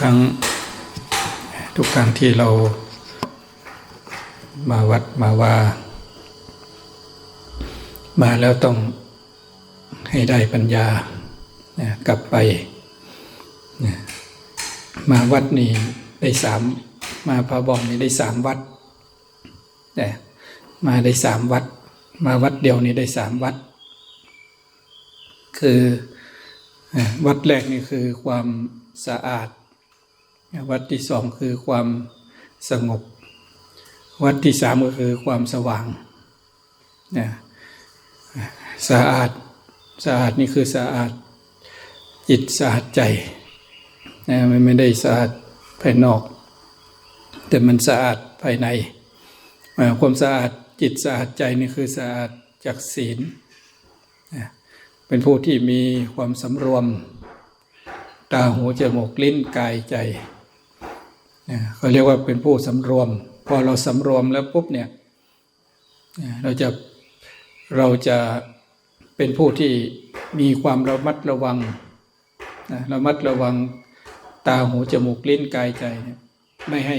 ครั้ง ทุกครั้งที่เรามาวัดมาว่า มาแล้วต้องให้ได้ปัญญากลับไป มาวัดนี่ได้สามมาพระบอกนี่ได้สามวัดนะมาได้สามวัด มาวัดเดียวนี่ได้สามวัด คือวัดแรกนี่คือความสะอาด วัดที่สองคือความสงบ วัดที่สามก็คือความสว่างนะสะอาดสะอาดนี่คือสะอาดจิตสะอาดใจนะมันไม่ได้สะอาดภายนอก แต่มันสะอาดภายใน ความสะอาดจิตสะอาดใจนี่คือสะอาดจากศีลนะเป็นผู้ที่มีความสำรวม ตาหูจมูกลิ้นกายใจ นะเขาเรียกว่าเป็นผู้สำรวม พอเราสำรวมแล้วปุ๊บเนี่ยเราจะเราจะเป็นผู้ที่มีความระมัดระวังนะระมัดระวังตาหูจมูกลิ้นกายใจเนี่ยไม่ให้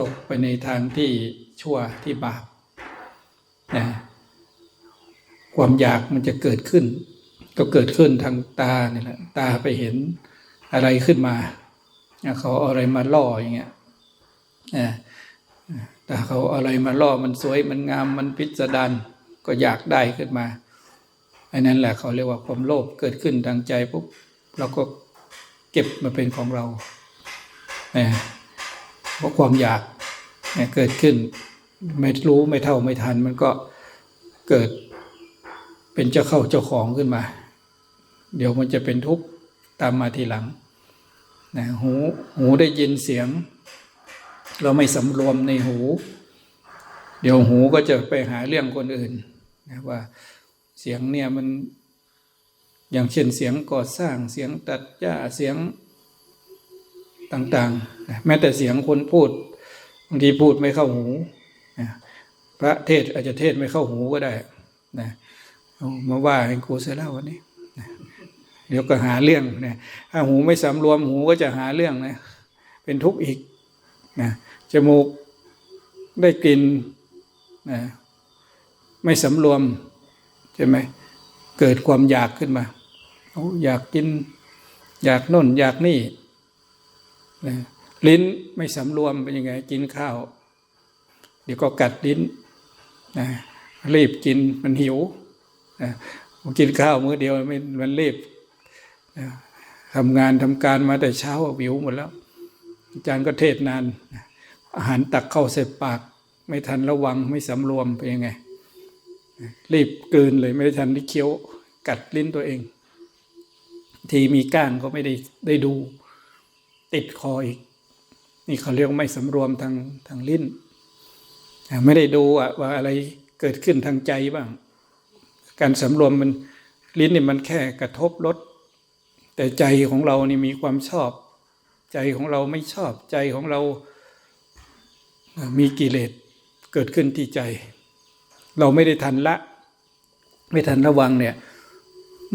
ตกไปในทางที่ชั่วที่บาปนะความอยากมันจะเกิดขึ้น ก็เกิดขึ้นทางตาเนี่ยแหละตาไปเห็นอะไรขึ้นมาเขาเอาอะไรมาล่ออย่างเงี้ย อ่าแต่เขาอะไรมาล่อมันสวยมันงามมันพิสดารก็อยากได้ขึ้นมา อันนั้นแหละเขาเรียกว่าความโลภเกิดขึ้นทางใจปุ๊บเราก็เก็บมาเป็นของเราเพราะความอยากเนี่ยเกิดขึ้น ไม่รู้ไม่เท่าไม่ทัน มันก็เกิดเป็นเจ้าเข้าเจ้าของขึ้นมา เดี๋ยวมันจะเป็นทุกข์ตามมาทีหลังนะหูหูได้ยินเสียง เราไม่สำรวมในหู เดี๋ยวหูก็จะไปหาเรื่องคนอื่นนะว่าเสียงเนี่ยมัน อย่างเช่นเสียงก่อสร้างเสียงตัดหญ้าเสียงต่างๆ แม้แต่เสียงคนพูดบางทีพูดไม่เข้าหูนะพระเทศอาจจะเทศไม่เข้าหูก็ได้นะมาว่าให้ครูเสร็จแล้ววันนี้เดี๋ยวก็หาเรื่องนะถ้าหูไม่สำรวมหูก็จะหาเรื่องนะ เป็นทุกข์อีกนะ มูกได้กลิ่นนะไม่สำรวมใช่ไหมเกิดความอยากขึ้นมาอยากกิน อยากน่น อยากนี่นะลิ้นไม่สำรวมเป็นยังไง กินข้าว เดี๋ยวก็กัดลิ้นนะรีบกินมันหิวนะกินข้าวมื้อเดียวไม่มันรีบทำงานทำการมาแต่เช้าวิวหมดแล้วอาจารย์ก็เทศนาน อาหารตักเข้าเสร็จปาก ไม่ทันระวังไม่สำรวมเป็นยังไง รีบกลืนเลยไม่ได้ทันที่เคี้ยวกัดลิ้นตัวเอง ทีมีก้างก็ไม่ได้ได้ดู ติดคออีก นี่เขาเรียกไม่สำรวมทางทางลิ้น ไม่ได้ดูว่าอะไรเกิดขึ้นทางใจบ้าง การสำรวมมันลิ้นนี่มันแค่กระทบรสแต่ใจของเรานี่มีความชอบ ใจของเราไม่ชอบใจของเรา มีกิเลสเกิดขึ้นที่ใจ เราไม่ได้ทันละ ไม่ทันระวังเนี่ย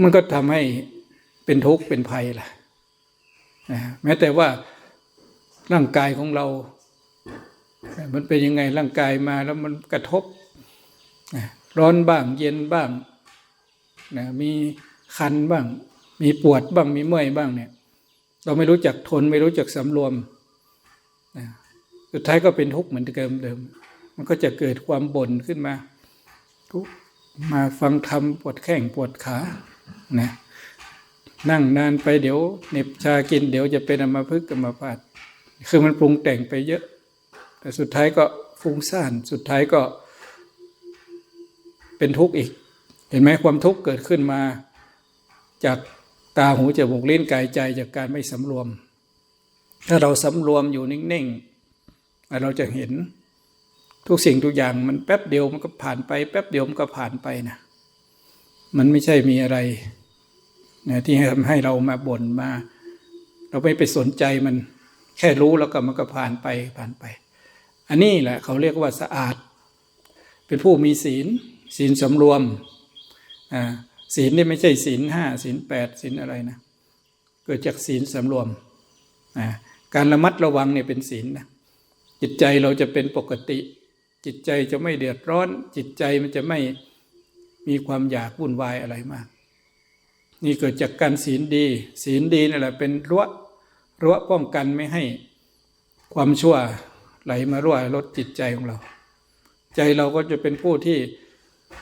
มันก็ทำให้เป็นทุกข์เป็นภัยล่ะนะแม้แต่ว่าร่างกายของเรา มันเป็นยังไงร่างกายมาแล้วมันกระทบ ร้อนบ้างเย็นบ้างนะมีคันบ้าง มีปวดบ้างมีเมื่อยบ้างเนี่ย เราไม่รู้จักทนไม่รู้จักสำรวมนะ สุดท้ายก็เป็นทุกข์เหมือนเดิมเดิม มันก็จะเกิดความบ่นขึ้นมาทุกมาฟังธรรมปวดแข้งปวดขานะนั่งนานไปเดี๋ยวเน็บชากินเดี๋ยวจะเป็นอมาพึกอมาพาตคือมันปรุงแต่งไปเยอะ แต่สุดท้ายก็ฟุ้งซ่านสุดท้ายก็ เป็นทุกข์อีก เห็นไหมความทุกข์เกิดขึ้นมา จากตาหูจมูกลิ้นกายใจจากการไม่สำรวม ถ้าเราสำรวมอยู่นิ่งๆ เราจะเห็นทุกสิ่งทุกอย่างมันแป๊บเดียวมันก็ผ่านไป แป๊บเดียวมันก็ผ่านไปนะมันไม่ใช่มีอะไรนะที่ทำให้เรามาบ่นมา เราไม่ไปสนใจมันแค่รู้แล้วก็มันก็ผ่านไปผ่านไป อันนี้แหละเขาเรียกว่าสะอาด เป็นผู้มีศีล ศีลสำรวมอ่าศีลนี่ไม่ใช่ศีลห้าศีลแปดศีลอะไรนะ เกิดจากศีลสำรวมอ่าการระมัดระวังเนี่ยเป็นศีลนะ จิตใจเราจะเป็นปกติ จิตใจจะไม่เดือดร้อน จิตใจมันจะไม่มีความอยากวุ่นวายอะไรมาก นี่เกิดจากการศีลดี ศีลดีนั่นแหละเป็นรั้วรั้วป้องกันไม่ให้ความชั่วไหลมารั่วลดจิตใจของเรา ใจเราก็จะเป็นผู้ที่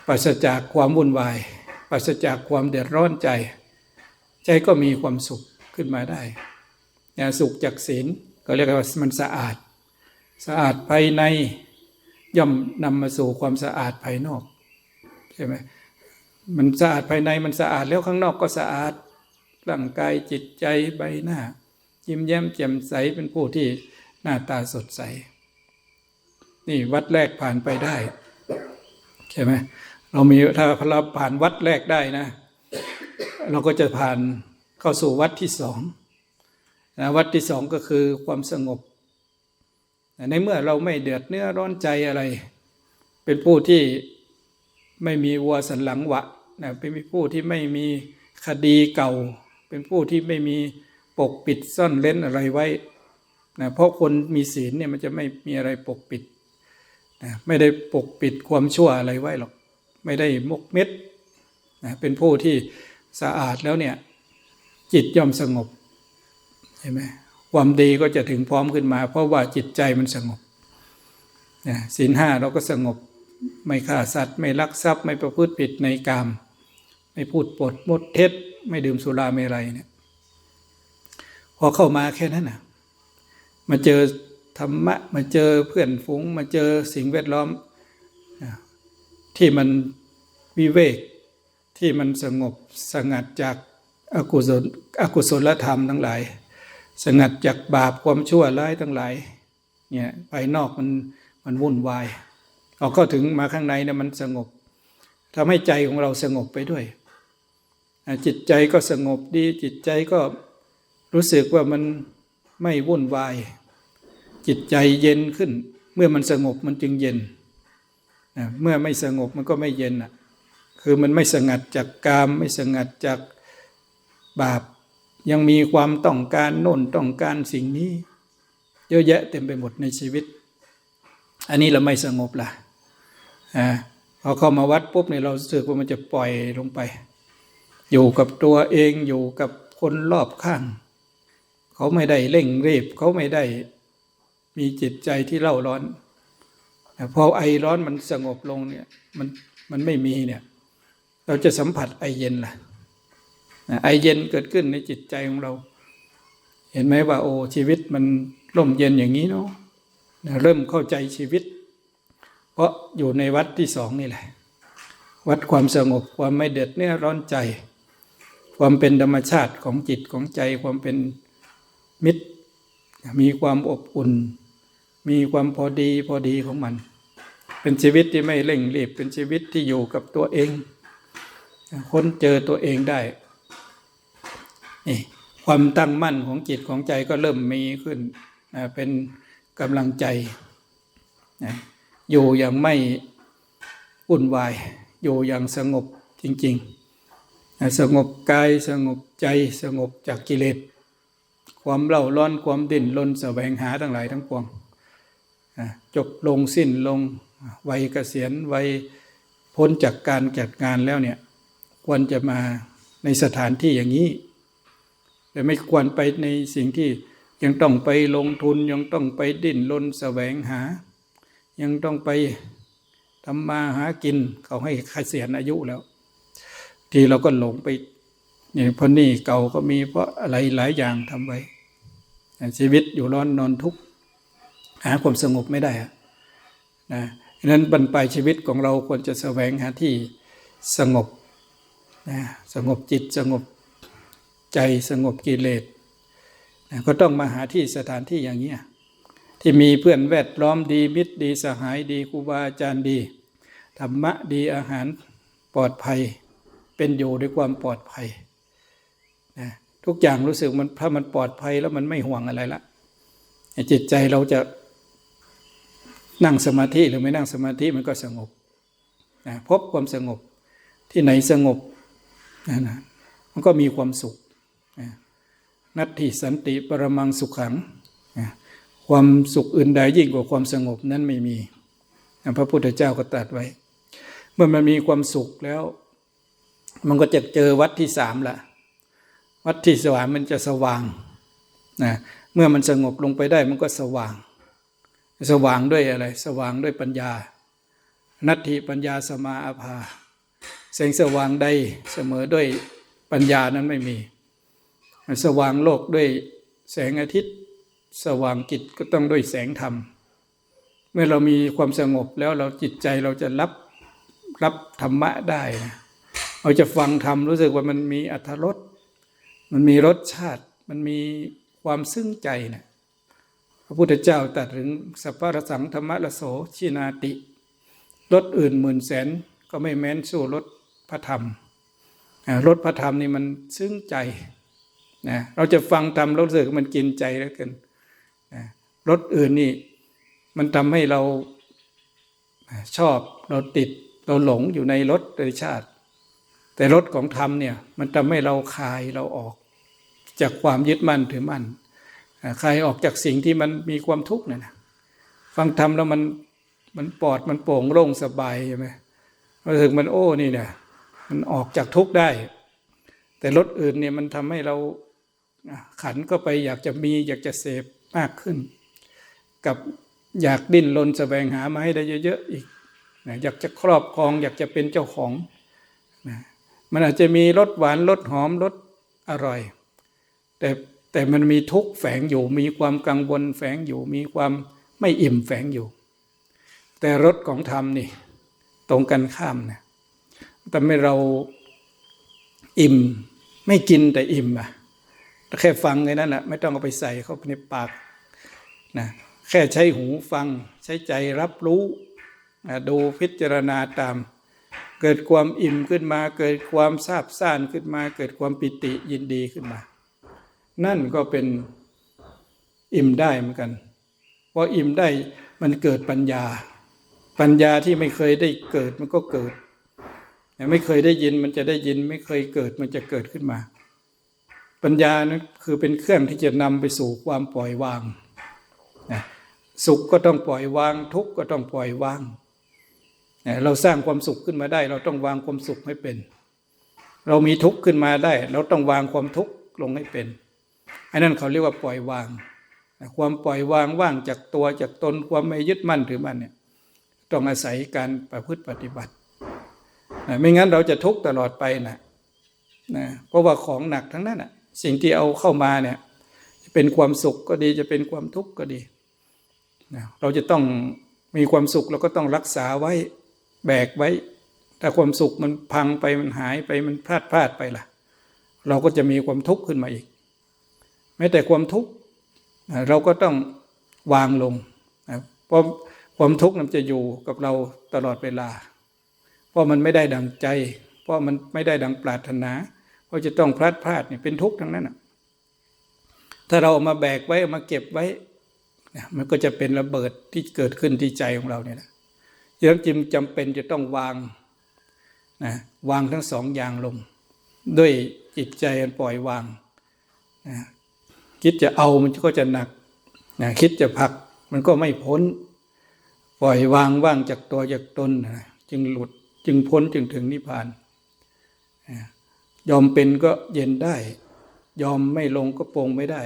ปราศจากความวุ่นวาย ปราศจากความเดือดร้อนใจ ใจก็มีความสุขขึ้นมาได้เนี่ยสุขจากศีลก็เรียกว่ามันสะอาด สะอาดภายในย่อมนำมาสู่ความสะอาดภายนอกใช่ไหมมันสะอาดภายในมันสะอาดแล้วข้างนอกก็สะอาดร่างกายจิตใจใบหน้า ยิ้มแย้มแจ่มใสเป็นผู้ที่หน้าตาสดใส นี่วัดแรกผ่านไปได้ใช่ไหมเรามีถ้าเราผ่านวัดแรกได้นะ เราก็จะผ่านเข้าสู่วัดที่สองนะวัดที่สองก็คือความสงบ ในเมื่อเราไม่เดือดเนื้อร้อนใจอะไร เป็นผู้ที่ไม่มีวัวสันหลังวะนะเป็นผู้ที่ไม่มีคดีเก่า เป็นผู้ที่ไม่มีปกปิดซ่อนเล้นอะไรไว้นะเพราะคนมีศีลเนี่ยมันจะไม่มีอะไรปกปิดนะไม่ได้ปกปิดความชั่วอะไรไว้หรอก ไม่ได้มกเม็ดนะเป็นผู้ที่สะอาดแล้วเนี่ยจิตย่อมสงบใช่ไหม ความดีก็จะถึงพร้อมขึ้นมา เพราะว่าจิตใจมันสงบนะศีลห้าเราก็สงบไม่ฆ่าสัตว์ ไม่ลักทรัพย์ ไม่ประพฤติผิดในกาม ไม่พูดปดมดเท็จ ไม่ดื่มสุราเมรัยเนี่ยพอเข้ามาแค่นั้นนะมาเจอธรรมะมาเจอเพื่อนฝูงมาเจอสิ่งแวดล้อม ที่มันวิเวกที่มันสงบสงัดจากอากุศลอกุศลธรรมทั้งหลาย สงัดจากบาปความชั่วร้ายทั้งหลายเนี่ยภายนอกมันมันวุ่นวายพอเข้าถึงมาข้างในเนี่ยมันสงบทำให้ใจของเราสงบไปด้วย จิตใจก็สงบดี จิตใจก็รู้สึกว่ามันไม่วุ่นวาย จิตใจเย็นขึ้น เมื่อมันสงบมันจึงเย็น เมื่อไม่สงบมันก็ไม่เย็นอะคือมันไม่สงัดจากกามไม่สงัดจากบาป ยังมีความต้องการโน่นต้องการสิ่งนี้ เยอะแยะเต็มไปหมดในชีวิต อันนี้เราไม่สงบล่ะอ่าพอเข้ามาวัดปุ๊บเนี่ยเราสึกว่ามันจะปล่อยลงไป อยู่กับตัวเองอยู่กับคนรอบข้าง เขาไม่ได้เร่งรีบ เขาไม่ได้มีจิตใจที่เล่าร้อนพอไอร้อนมันสงบลงเนี่ยมันมันไม่มีเนี่ย เราจะสัมผัสไอเย็นล่ะ ไอเย็นเกิดขึ้นในจิตใจของเรา เห็นไหมว่าโอ้ชีวิตมันร่มเย็นอย่างนี้เนาะเริ่มเข้าใจชีวิต เพราะอยู่ในวัดที่สองนี่แหละ วัดความสงบความไม่เดือดเนื้อร้อนใจ ความเป็นธรรมชาติของจิตของใจความเป็นมิตร มีความอบอุ่น มีความพอดีพอดีของมัน เป็นชีวิตที่ไม่เร่งรีบเป็นชีวิตที่อยู่กับตัวเอง ค้นเจอตัวเองได้ นี่ความตั้งมั่นของจิตของใจก็เริ่มมีขึ้นนะเป็นกำลังใจนะอยู่อย่างไม่วุ่นวาย อยู่อย่างสงบจริงๆนะสงบกายสงบใจสงบจากกิเลส ความเล่าร้อนความดิ้นรนแสวงหาทั้งหลายทั้งปวงจบลงสิ้นลงวัยเกษียณวัยพ้นจากการจัดงานแล้วเนี่ยควรจะมาในสถานที่อย่างนี้ แต่ไม่ควรไปในสิ่งที่ยังต้องไปลงทุนยังต้องไปดิ้นรนแสวงหา ยังต้องไปทำมาหากินเขาให้เกษียณอายุแล้ว ทีเราก็หลงไปเนี่ยเพราะนี่เก่าก็มีเพราะอะไรหลายอย่างทำไว้ ชีวิตอยู่ร้อนนอนทุกข์หาความสงบไม่ได้นะฉะนั้นบรรปลายชีวิตของเราควรจะแสวงหาที่สงบนะสงบจิตสงบ ใจสงบกิเลสนะก็ต้องมาหาที่สถานที่อย่างนี้ที่มีเพื่อนแวดล้อมดีมิตรดีสหายดีครูบาอาจารย์ดีธรรมะดีอาหารปลอดภัย เป็นอยู่ด้วยความปลอดภัยนะทุกอย่างรู้สึกมันถ้ามันปลอดภัยแล้วมันไม่ห่วงอะไรละจิตใจเราจะนั่งสมาธิหรือไม่นั่งสมาธิมันก็สงบนะพบความสงบที่ไหนสงบนะนะมันก็มีความสุข นัตถิสันติปรมังสุขขัง ความสุขอื่นใดยิ่งกว่าความสงบนั้นไม่มี พระพุทธเจ้าก็ตรัสไว้ เมื่อมันมีความสุขแล้ว มันก็จะเจอวัดที่สามละวัดที่สว่างมันจะสว่างนะเมื่อมันสงบลงไปได้มันก็สว่าง สว่างด้วยอะไร สว่างด้วยปัญญา นัตถิปัญญาสมาอาภาแสงสว่างใดเสมอด้วยปัญญานั้นไม่มี สว่างโลกด้วยแสงอาทิตย์ สว่างจิตก็ต้องด้วยแสงธรรม เมื่อเรามีความสงบแล้วเราจิตใจเราจะรับรับธรรมะได้นะเราจะฟังธรรมรู้สึกว่ามันมีอัธรสมันมีรสชาติ มันมีความซึ้งใจนะพระพุทธเจ้าตรัสถึงสัพพะรสังธรรมะระโสชินาติรสอื่นหมื่นแสนก็ไม่แม้นสู้รสพระธรรมรสพระธรรมนี่มันซึ้งใจ นะเราจะฟังธรรมเรารู้สึกมันกินใจแล้วกันนะรสอื่นนี่ มันทำให้เราชอบเราติดเราหลงอยู่ในรสโดยชาติ แต่รสของธรรมเนี่ย มันทำให้เราคลายเราออก จากความยึดมั่นถือมั่นคลายออกจากสิ่งที่มันมีความทุกข์นี่ยนะฟังธรรมแล้วมันมันปลอดมันโปร่งโล่งสบายใช่ไหมรู้สึกมันโอ้นี่เนี่ยมันออกจากทุกข์ได้ แต่รสอื่นเนี่ยมันทำให้เรา ขันก็ไปอยากจะมีอยากจะเสพมากขึ้น กับอยากดิ้นรนแสวงหามาให้ได้เยอะๆอีกนะอยากจะครอบครอง อยากจะเป็นเจ้าของนะมันอาจจะมีรสหวานรสหอมรสอร่อย แต่แต่มันมีทุกข์แฝงอยู่ มีความกังวลแฝงอยู่ มีความไม่อิ่มแฝงอยู่ แต่รสของธรรมนี่ตรงกันข้ามนะทำให้เราอิ่มไม่กินแต่อิ่มอะ แค่ฟังไงนั่นแหละไม่ต้องเอาไปใส่เข้าไปในปากนะแค่ใช้หูฟัง ใช้ใจรับรู้นะดูพิจารณาตาม เกิดความอิ่มขึ้นมา เกิดความซาบซ่านขึ้นมา เกิดความปิติยินดีขึ้นมา นั่นก็เป็นอิ่มได้เหมือนกันพออิ่มได้มันเกิดปัญญา ปัญญาที่ไม่เคยได้เกิดมันก็เกิด ไม่เคยได้ยินมันจะได้ยินไม่เคยเกิดมันจะเกิดขึ้นมา ปัญญานั้นคือเป็นเครื่องที่จะนำไปสู่ความปล่อยวางนะสุขก็ต้องปล่อยวาง ทุกข์ก็ต้องปล่อยวางเราสร้างความสุขขึ้นมาได้ เราต้องวางความสุขให้เป็น เรามีทุกข์ขึ้นมาได้ เราต้องวางความทุกข์ลงให้เป็นอันนั้นเขาเรียกว่าปล่อยวาง ความปล่อยวางว่างจากตัวจากตนความไม่ยึดมั่นถือมั่นเนี่ยต้องอาศัยการประพฤติปฏิบัติไม่งั้นเราจะทุกข์ตลอดไปนะนะเพราะว่าของหนักทั้งนั้นอะ สิ่งที่เอาเข้ามาเนี่ยจะเป็นความสุขก็ดีจะเป็นความทุกข์ก็ดีนะเราจะต้องมีความสุขเราก็ต้องรักษาไว้แบกไว้ถ้าความสุขมันพังไปมันหายไปมันพลาดพลาดไปล่ะ เราก็จะมีความทุกข์ขึ้นมาอีก แม้แต่ความทุกข์เราก็ต้องวางลงนะเพราะความทุกข์มันจะอยู่กับเราตลอดเวลา เพราะมันไม่ได้ดังใจ เพราะมันไม่ได้ดังปรารถนา เพราจะต้องพลาดพลาดเนี่ยเป็นทุกข์ทั้งนั้นอะถ้าเราเอามาแบกไว้เอามาเก็บไว้เนี่ยมันก็จะเป็นระเบิดที่เกิดขึ้นที่ใจของเราเนี่ยนะยังจิมจำเป็นจะต้องวางนะวางทั้งสองอย่างลง ด้วยจิตใจปล่อยวางนะคิดจะเอามันก็จะหนักนะคิดจะผักมันก็ไม่พ้น ปล่อยวางว่างจากตัวจากตนนะจึงหลุดจึงพ้นจึงถึงนิพพาน ยอมเป็นก็เย็นได้ ยอมไม่ลงก็ปรงไม่ได้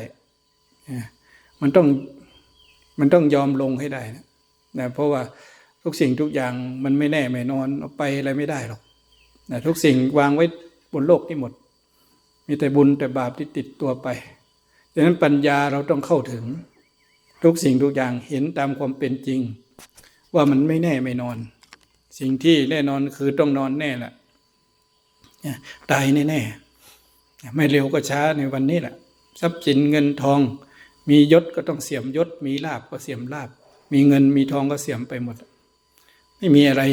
มันต้องมันต้องยอมลงให้ได้นะนะเพราะว่าทุกสิ่งทุกอย่างมันไม่แน่ไม่นอนเอาไปอะไรไม่ได้หรอกนะทุกสิ่งวางไว้บนโลกที่หมด มีแต่บุญแต่บาปที่ติดตัวไปดังนั้นปัญญาเราต้องเข้าถึง ทุกสิ่งทุกอย่างเห็นตามความเป็นจริง ว่ามันไม่แน่ไม่นอน สิ่งที่แน่นอนคือต้องนอนแน่แหละ ตายแน่ๆไม่เร็วก็ช้าในวันนี้แหละทรัพย์สินเงินทอง มียศก็ต้องเสียมยศ มีลาบก็เสียมลาบ มีเงินมีทองก็เสียมไปหมด ไม่มีอะไร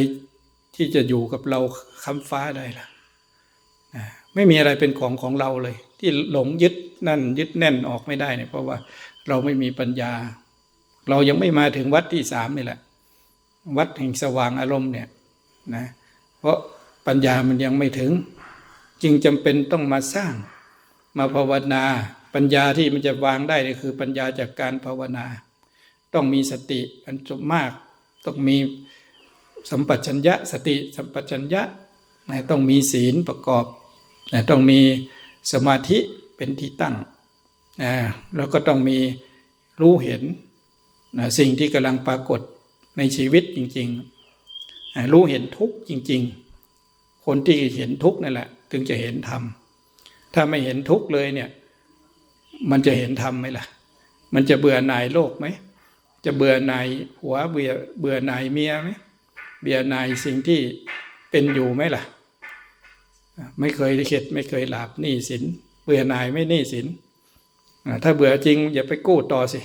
ที่จะอยู่กับเราค้ำฟ้าได้ละไม่มีอะไรเป็นของของเราเลย ที่หลงยึดนั่นยึดแน่นออกไม่ได้เนี่ยเพราะว่าเราไม่มีปัญญา เรายังไม่มาถึงวัดที่สามนี่แหละ วัดแห่งสว่างอารมณ์เนี่ยนะเพราะปัญญามันยังไม่ถึง จึงจำเป็นต้องมาสร้างมาภาวนา ปัญญาที่มันจะวางได้ก็คือปัญญาจากการภาวนา ต้องมีสติอันมาก ต้องมีสัมปชัญญะสติสัมปชัญญะต้องมีศีลประกอบต้องมีสมาธิเป็นที่ตั้งแล้วก็ต้องมีรู้เห็นสิ่งที่กำลังปรากฏในชีวิตจริง ๆ รู้เห็นทุกข์จริง ๆ คนที่เห็นทุกข์นั่นแหละ ถึงจะเห็นธรรม ถ้าไม่เห็นทุกข์เลยเนี่ย มันจะเห็นธรรมไหมล่ะ มันจะเบื่อหน่ายโลกไหม จะเบื่อหน่ายหัวเบื่อเบื่อหน่ายเมียไหมเบื่อหน่ายสิ่งที่เป็นอยู่ไหมล่ะ ไม่เคยเข็ดไม่เคยหลาบหนี้สิน เบื่อหน่ายไม่หนี้สิน ถ้าเบื่อจริงอย่าไปกู้ต่อสิ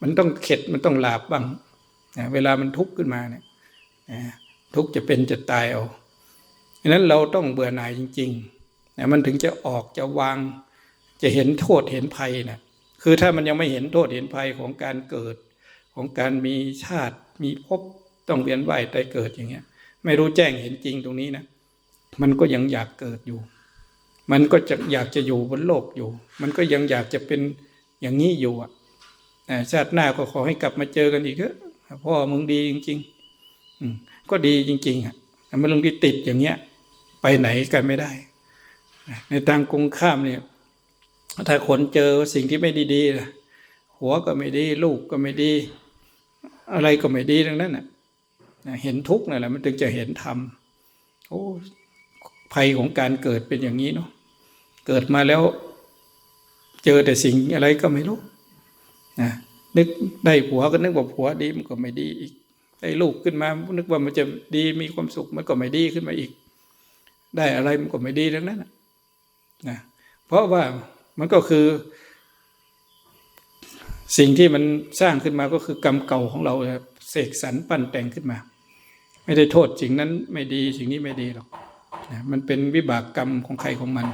มันต้องเข็ดมันต้องหลาบบ้าง เวลามันทุกข์ขึ้นมาเนี่ยทุกข์จะเป็นจะตายเอา ฉะนั้นเราต้องเบื่อหน่ายจริงๆนะมันถึงจะออกจะวาง จะเห็นโทษเห็นภัยนะคือถ้ามันยังไม่เห็นโทษเห็นภัยของการเกิด ของการมีชาติมีภพต้องเวียนว่ายตายเกิดอย่างเงี้ย ไม่รู้แจ้งเห็นจริงตรงนี้นะมันก็ยังอยากเกิดอยู่ มันก็จะอยากจะอยู่บนโลกอยู่ มันก็ยังอยากจะเป็นอย่างนี้อยู่อะชาติหน้าก็ขอให้กลับมาเจอกันอีกเถอะพ่อมึงดีจริง ๆ อืมก็ดีจริงๆอะแต่มันลงที่ติดอย่างเงี้ย ไปไหนกันไม่ได้ ในทางกรงข้ามเนี่ยถ้าคนเจอสิ่งที่ไม่ดีๆล่ะหัวก็ไม่ดี ลูกก็ไม่ดี อะไรก็ไม่ดีทั้งนั้นน่ะนะเห็นทุกข์นั่นแหละมันถึงจะเห็นธรรมโอ้ภัยของการเกิดเป็นอย่างนี้เนาะเกิดมาแล้วเจอแต่สิ่งอะไรก็ไม่รู้นะนึกได้ผัวก็นึกว่าผัวดีมันก็ไม่ดีอีกได้ลูกขึ้นมา นึกว่ามันจะดีมีความสุขมันก็ไม่ดีขึ้นมาอีก ได้อะไรมันก็ไม่ดีทั้งนั้นนะเพราะว่ามันก็คือ สิ่งที่มันสร้างขึ้นมาก็คือกรรมเก่าของเราครับเสกสรรปั้นแต่งขึ้นมา ไม่ได้โทษสิ่งนั้นไม่ดีสิ่งนี้ไม่ดีหรอกนะมันเป็นวิบากกรรมของใครของมัน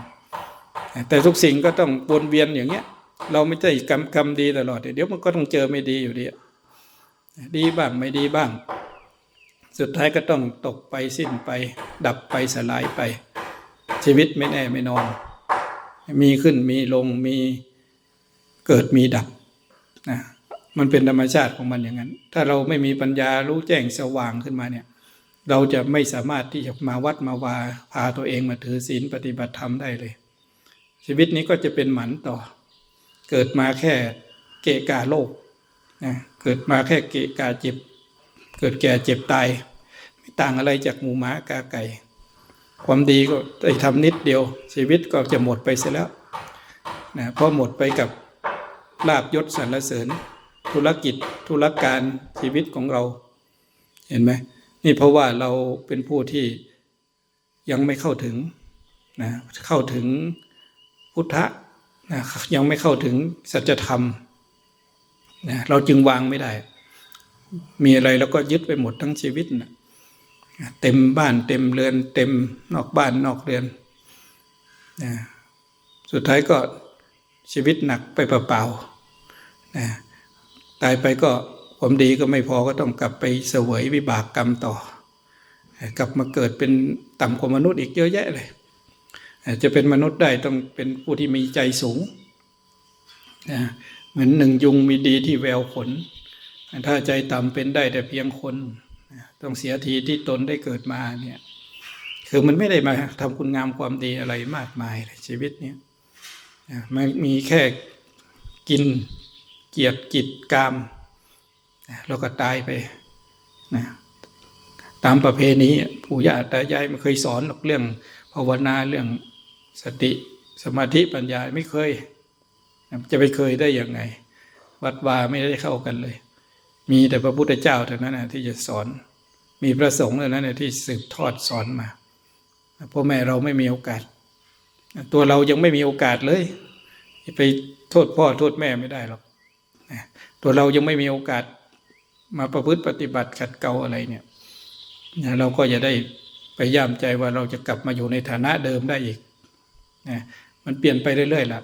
แต่ทุกสิ่งก็ต้องวนเวียนอย่างเงี้ย เราไม่ใช่กรรมกรรมดีตลอด เดี๋ยวมันก็ต้องเจอไม่ดีอยู่ดีดีบ้างไม่ดีบ้าง สุดท้ายก็ต้องตกไปสิ้นไป ดับไปสลายไป ชีวิตไม่แน่ไม่นอน มีขึ้นมีลงมีเกิดมีดับนะมันเป็นธรรมชาติของมันอย่างนั้น ถ้าเราไม่มีปัญญารู้แจ้งสว่างขึ้นมาเนี่ย เราจะไม่สามารถที่จะมาวัดมาวาพาตัวเองมาถือศีลปฏิบัติธรรมได้เลย ชีวิตนี้ก็จะเป็นหมันต่อ เกิดมาแค่เกะกาโลกนะเกิดมาแค่เกะกาเจ็บ เกิดแก่เจ็บตาย ไม่ต่างอะไรจากหมูหมากาไก่ ความดีก็ได้ทำนิดเดียว ชีวิตก็จะหมดไปเสียแล้วนะเพราะหมดไปกับลาบยศสรรเสริญ ธุรกิจธุรการชีวิตของเรา เห็นไหมนี่เพราะว่าเราเป็นผู้ที่ยังไม่เข้าถึงนะเข้าถึงพุทธะนะยังไม่เข้าถึงสัจธรรมนะเราจึงวางไม่ได้ มีอะไรแล้วก็ยึดไปหมดทั้งชีวิตนะเต็มบ้านเต็มเรือน เต็มนอกบ้านนอกเรือนนะสุดท้ายก็ชีวิตหนักไปเปล่าๆนะตายไปก็ความดีก็ไม่พอก็ต้องกลับไปเสวยวิบากกรรมต่อ กลับมาเกิดเป็นต่ำกว่ามนุษย์อีกเยอะแยะเลย จะเป็นมนุษย์ได้ต้องเป็นผู้ที่มีใจสูงนะเหมือนหนึ่งยุงมีดีที่แววขน ถ้าใจต่ำเป็นได้แต่เพียงคนต้องเสียทีที่ตนได้เกิดมาเนี่ยคือมันไม่ได้มาทำคุณงามความดีอะไรมากมายเลยชีวิตเนี้ยมันมีแค่กินเกียรติกิจกรรมแล้วก็ตายไปนะตามประเพณีปู่ย่าตายายไม่เคยสอนหรอกเรื่องภาวนาเรื่องสติสมาธิปัญญาไม่เคย จะไปเคยได้ยังไง วัดวาไม่ได้เข้ากันเลย มีแต่พระพุทธเจ้าเท่านั้นนะที่จะสอน มีพระสงฆ์เท่านั้นนะที่สืบทอดสอนมาพ่อแม่เราไม่มีโอกาส ตัวเรายังไม่มีโอกาสเลย ไปโทษพ่อโทษแม่ไม่ได้หรอกตัวเรายังไม่มีโอกาสมาประพฤติปฏิบัติขัดเกลาอะไรเนี่ยเราก็จะได้ไปย่ามใจว่าเราจะกลับมาอยู่ในฐานะเดิมได้อีกนะมันเปลี่ยนไปเรื่อยๆล่ะ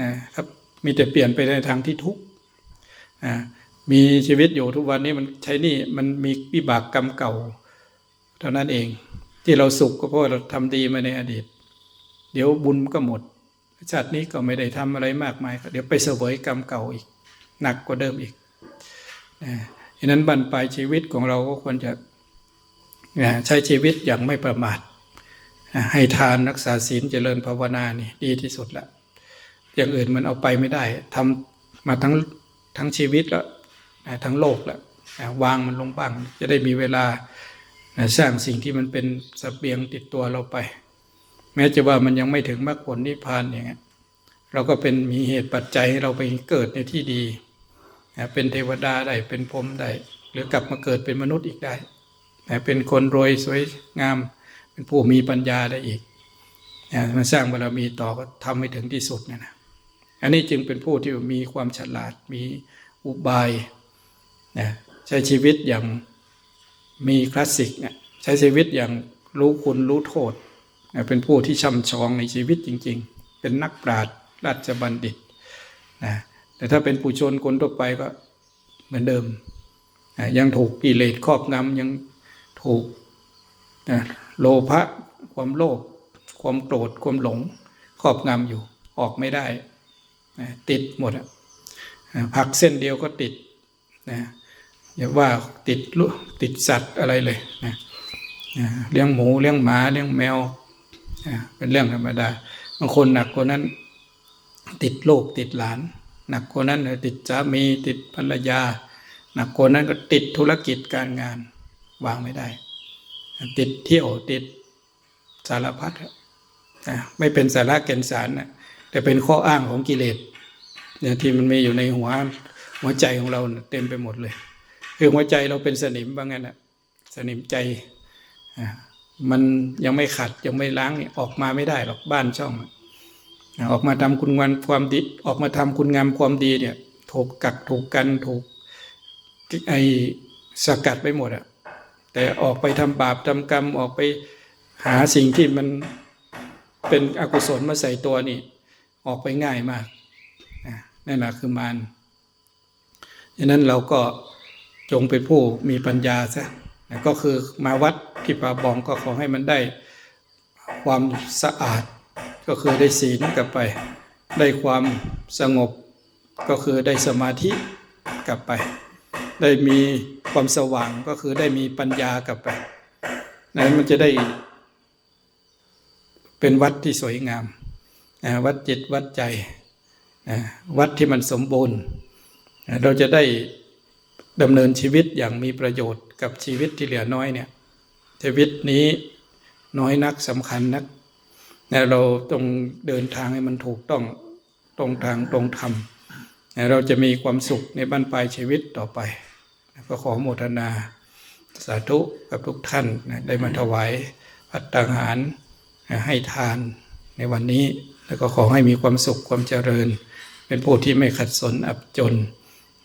นะครับมีแต่เปลี่ยนไปในทางที่ทุกข์ มีชีวิตอยู่ทุกวันนี้มันใช้นี่มันมีวิบากกรรมเก่า เท่านั้นเอง ที่เราสุขก็เพราะเราทำดีมาในอดีต เดี๋ยวบุญก็หมดชาตินี้ก็ไม่ได้ทำอะไรมากมาย เดี๋ยวไปเสวยกรรมเก่าอีก หนักกว่าเดิมอีกนะฉะนั้นบั้นปลายชีวิตของเราก็ควรจะนะใช้ชีวิตอย่างไม่ประมาทให้ทานรักษาศีลเจริญภาวนานี่ดีที่สุดละอย่างอื่นมันเอาไปไม่ได้ทำมาทั้งทั้งชีวิตแล้ว ทั้งโลกแล้วนะวางมันลงบ้าง จะได้มีเวลาสร้างสิ่งที่มันเป็นสเสบียงติดตัวเราไป แม้จะว่ามันยังไม่ถึงมรรคผลนิพพานอย่างเงี้ยเราก็เป็นมีเหตุปัจจัยให้เราไปเกิดในที่ดีเป็นเทวดาได้เป็นพรหมได้หรือกลับมาเกิดเป็นมนุษย์อีกได้เป็นคนรวยสวยงาม เป็นผู้มีปัญญาได้อีกนะมาสร้างบารมีต่อก็ทำให้ถึงที่สุดนี่นะอันนี้จึงเป็นผู้ที่มีความฉลาดมีอุบาย นะใช้ชีวิตอย่างมีคลาสสิกเนี่ยใช้ชีวิตอย่างรู้คุณรู้โทษเป็นผู้ที่ช่ำชองในชีวิตจริง ๆ เป็นนักปราชญ์ราชบัณฑิตนะแต่ถ้าเป็นผู้ชนคนทั่วไปก็เหมือนเดิมนะยังถูกกิเลสครอบงำยังถูกนะโลภะความโลภความโกรธความหลงครอบงำอยู่ออกไม่ได้นะติดหมดอะนะผักเส้นเดียวก็ติดนะ อย่าว่าติดลุติดสัตว์อะไรเลยนะเลี้ยงหมูเลี้ยงหมาเลี้ยงแมวเป็นเรื่องธรรมดาบางคนหนักกว่านั้น ติดลูกติดหลาน หนักกว่านั้นติดสามีติดภรรยา หนักกว่านั้นก็ติดธุรกิจการงานวางไม่ได้ ติดเที่ยวติดสารพัดไม่เป็นสาระแก่นสารนะแต่เป็นข้ออ้างของกิเลสเนี่ยที่มันมีอยู่ในหัวหัวใจของเราเต็มไปหมดเลย คือหัวใจเราเป็นสนิมว่างั้นนะสนิมใจมันยังไม่ขัดยังไม่ล้างเนี่ยออกมาไม่ได้หรอกบ้านช่อง ออกมาทำคุณงามความดีออกมาทำคุณงามความดีเนี่ย ถูกกักถูกกันถูกไอสกัดไปหมดอะแต่ออกไปทำบาปทำกรรมออกไปหาสิ่งที่มันเป็นอกุศลมาใส่ตัวนี่ ออกไปง่ายมากนะนั่นแหละคือมารดังนั้นเราก็ จงเป็นผู้มีปัญญาซะก็คือมาวัดที่ป่าบองก็ขอให้มันได้ความสะอาด ก็คือได้ศีลกลับไป ได้ความสงบ ก็คือได้สมาธิกลับไป ได้มีความสว่างก็คือได้มีปัญญากลับไปนั้นมันจะได้ เป็นวัดที่สวยงาม วัดจิตวัดใจ วัดที่มันสมบูรณ์ เราจะได้ ดำเนินชีวิตอย่างมีประโยชน์กับชีวิตที่เหลือน้อยเนี่ยชีวิตนี้น้อยนักสำคัญนักนะเราต้องเดินทางให้มันถูกต้องตรงทางตรงธรรมนะเราจะมีความสุขในบ้านปลายชีวิตต่อไปก็ขอโมทนาสาธุกับทุกท่านได้มาถวายพัตตาหารนให้ทานในวันนี้ แล้วก็ขอให้มีความสุขความเจริญ เป็นผู้ที่ไม่ขัดสนอับจน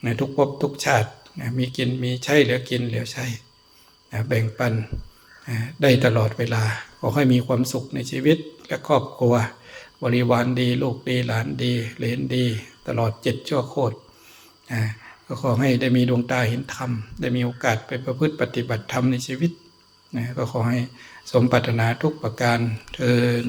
ในทุกภพทุกชาติ นะมีกินมีใช้เหลือกินเหลือใช้นะแบ่งปันนะได้ตลอดเวลา ขอให้มีความสุขในชีวิตและครอบครัว บริวารดี ลูกดีหลานดีเหลนดี ตลอดเจ็ดชั่วโคตรนะก็ขอให้ได้มีดวงตาเห็นธรรม ได้มีโอกาสไปประพฤติปฏิบัติธรรมในชีวิตนะก็ขอให้สมปรารถนาทุกประการเทิน